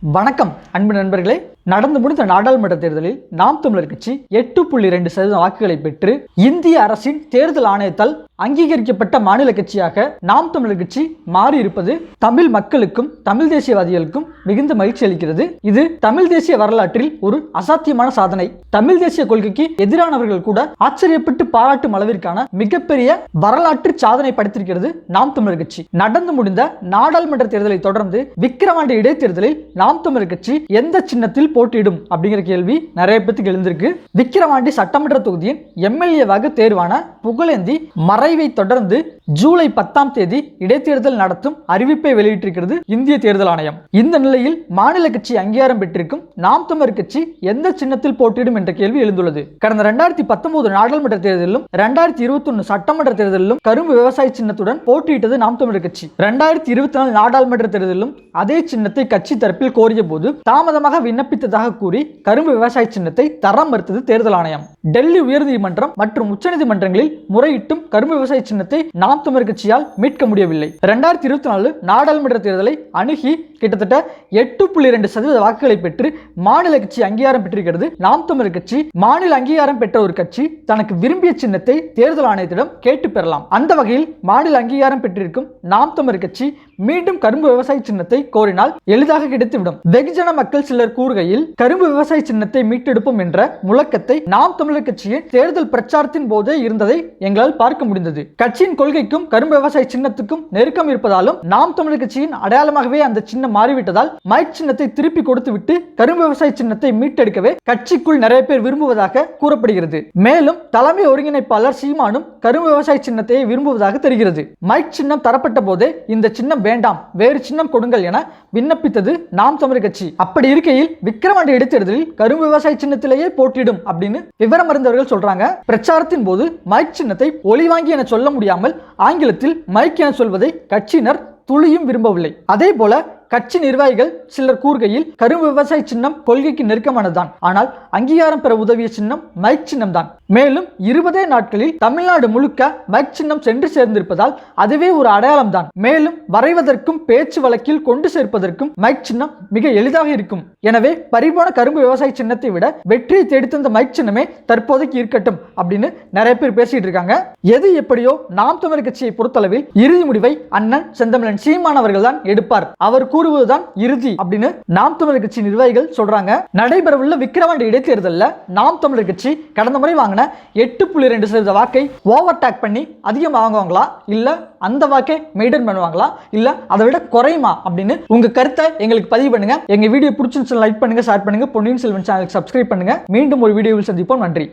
வணக்கம் அன்பு நண்பர்களே. நடந்து முடிந்த நாடாளுமன்ற தேர்தலில் நாம் தமிழர் கட்சி எட்டு புள்ளி ரெண்டு சதவீதம் வாக்குகளை பெற்று இந்திய அரசின் தேர்தல் ஆணையத்தால் அங்கீகரிக்கப்பட்ட மாநில கட்சியாக நாம் தமிழர் கட்சி மாறி இருப்பது தமிழ் மக்களுக்கும் தமிழ் தேசியவாதிகளுக்கும் மிகுந்த மகிழ்ச்சி அளிக்கிறது. இது தமிழ் தேசிய வரலாற்றில் ஒரு அசாத்தியமான சாதனை. தமிழ் தேசிய கொள்கைக்கு எதிரானவர்கள் கூட ஆச்சரியப்பட்டு பாராட்டும் அளவிற்கான மிகப்பெரிய வரலாற்று சாதனை படைத்திருக்கிறது நாம் தமிழர் கட்சி. நடந்து முடிந்த நாடாளுமன்ற தேர்தலை தொடர்ந்து விக்கிரவாண்டி இடைத்தேர்தலில் நாம் தமிழர் கட்சி எந்த சின்னத்தில் போட்டியிடும் அப்படிங்கிற கேள்வி நிறைய பேத்துக்கு எழுந்திருக்கு. விக்கிரவாண்டி சட்டமன்ற தொகுதியின் எம்எல்ஏவாக தேர்வான புகழேந்தி மறைவை தொடர்ந்து ஜூலை பத்தாம் தேதி இடைத்தேர்தல் நடத்தும் அறிவிப்பை வெளியிட்டிருக்கிறது இந்திய தேர்தல் ஆணையம். இந்த நிலையில் மாநில கட்சி அங்கீகாரம் பெற்றிருக்கும் நாம் தமிழர் கட்சி எந்த சின்னத்தில் போட்டியிடும் என்ற கேள்வி எழுந்துள்ளது. கடந்த ரெண்டாயிரத்தி பத்தொன்பது நாடாளுமன்ற தேர்தலிலும் ரெண்டாயிரத்தி இருபத்தி ஒன்று சட்டமன்ற தேர்தலிலும் கரும்பு விவசாய சின்னத்துடன் போட்டியிட்டது நாம் தமிழர் கட்சி. ரெண்டாயிரத்தி இருபத்தி நாலு நாடாளுமன்ற தேர்தலிலும் அதே சின்னத்தை கட்சி தரப்பில் கோரிய போது தாமதமாக விண்ணப்பித்ததாக கூறி கரும்பு விவசாய சின்னத்தை தரம் மறுத்தது தேர்தல் ஆணையம். டெல்லி உயர்நீதிமன்றம் மற்றும் உச்சநீதிமன்றங்களில் முறையிட்டும் கரும்பு விவசாய சின்னத்தை நாம் தமிழர் கட்சியால் மீட்க முடியவில்லை. ரெண்டாயிரத்தி இருபத்தி நாலு நாடாளுமன்ற தேர்தலை அணுகி கிட்டத்தட்ட எட்டு புள்ளி ரெண்டு சதவீத வாக்குகளை பெற்று மாநில கட்சி அங்கீகாரம் பெற்றிருக்கிறது. நாம் தமிழர் கட்சி மாநில அங்கீகாரம் பெற்ற ஒரு கட்சி தனக்கு விரும்பிய சின்னத்தை தேர்தல் ஆணையத்திடம் கேட்டு பெறலாம். அந்த வகையில் மாநில அங்கீகாரம் பெற்றிருக்கும் நாம் தமிழர் கட்சி மீண்டும் கரும்பு விவசாய சின்னத்தை கோரினால் எளிதாக கிடைத்துவிடும். வெகுஜன மக்கள் சிலர் கூறுகையில் கரும்பு விவசாய சின்னத்தை மீட்டெடுப்போம் என்ற முழக்கத்தை நாம் தமிழர் கட்சியின் தேர்தல் பிரச்சாரத்தின் போதே இருந்ததை எங்களால் பார்க்க முடிந்தது. கட்சியின் கொள்கை கொள்கைக்கும் கரும்பு விவசாய சின்னத்துக்கும் நெருக்கம் இருப்பதாலும் நாம் தமிழர் கட்சியின் அடையாளமாகவே அந்த சின்னம் மாறிவிட்டதால் மைக் சின்னத்தை திருப்பி கொடுத்துவிட்டு கரும்பு விவசாய சின்னத்தை மீட்டெடுக்கவே கட்சிக்குள் நிறைய பேர் விரும்புவதாக கூறப்படுகிறது. மேலும் தலைமை ஒருங்கிணைப்பாளர் சீமானும் கரும்பு விவசாய சின்னத்தை விரும்புவதாக தெரிகிறது. மைக் சின்னம் தரப்பட்ட போதே இந்த சின்னம் வேண்டாம் வேறு சின்னம் கொடுங்கள் என விண்ணப்பித்தது நாம் தமிழர் கட்சி. அப்படி இருக்கையில் விக்கிரவாண்டி இடைத்தேர்தலில் கரும்பு விவசாய சின்னத்திலேயே போட்டியிடும் அப்படின்னு விவரம் அறிந்தவர்கள் சொல்றாங்க. பிரச்சாரத்தின் போது மைக் சின்னத்தை ஒளி வாங்கி என சொல்ல முடியாமல் ஆங்கிலத்தில் மைக் என சொல்வதை கட்சியினர் துளியும் விரும்பவில்லை. அதே போல கட்சி நிர்வாகிகள் சிலர் கூறுகையில் கரும்பு விவசாய சின்னம் கொள்கைக்கு நெருக்கமானதுதான். ஆனால் அங்கீகாரம் பெற உதவிய சின்னம் மைக் சின்னம் தான் மேலும் இருபதே நாட்களில் தமிழ்நாடு முழுக்க மைக் சின்னம் சென்று சேர்ந்திருப்பதால் அதுவே ஒரு அடையாளம் தான் மேலும் வரைவதற்கும் பேச்சு வழக்கில் கொண்டு சேர்ப்பதற்கும் மைக் சின்னம் மிக எளிதாக இருக்கும். எனவே பரிபோன கரும்பு விவசாய சின்னத்தை விட வெற்றியை தேடித்தந்த மைக் சின்னமே தற்போதைக்கு இருக்கட்டும் அப்படின்னு நிறைய பேர் பேசிட்டு இருக்காங்க. எது எப்படியோ நாம் தமிழர் கட்சியை பொறுத்தளவில் இறுதி முடிவை அண்ணன் செந்தமிழன் சீமான் அவர்கள் தான் எடுப்பார். அவர் கூறுவதுதான் இறுதி அப்படின்னு நாம் தமிழர் கட்சி நிர்வாகிகள் சொல்றாங்க. நடைபெறவுள்ள விக்கிரவாண்டி இடைத்தேர்தலில் நாம் தமிழர் கட்சி கடந்த முறை வாங்கின எட்டு புள்ளி ரெண்டு சதவீத வாக்கை ஓவர் டேக் பண்ணி அதிகமாக வாங்குவாங்களா? இல்ல அந்த வாக்கை மெயின்டைன் பண்ணுவாங்களா? இல்ல அதை விட குறையுமா? அப்படின்னு உங்க கருத்தை எங்களுக்கு பதிவு பண்ணுங்க. எங்க வீடியோ பிடிச்சிருந்துச்சு லைக் பண்ணுங்க ஷேர் பண்ணுங்க. பொன்னியின் செல்வன் சேனலுக்கு சப்ஸ்கிரைப் பண்ணுங்க. மீண்டும் ஒரு வீடியோவில் சந்திப்போம். நன்றி.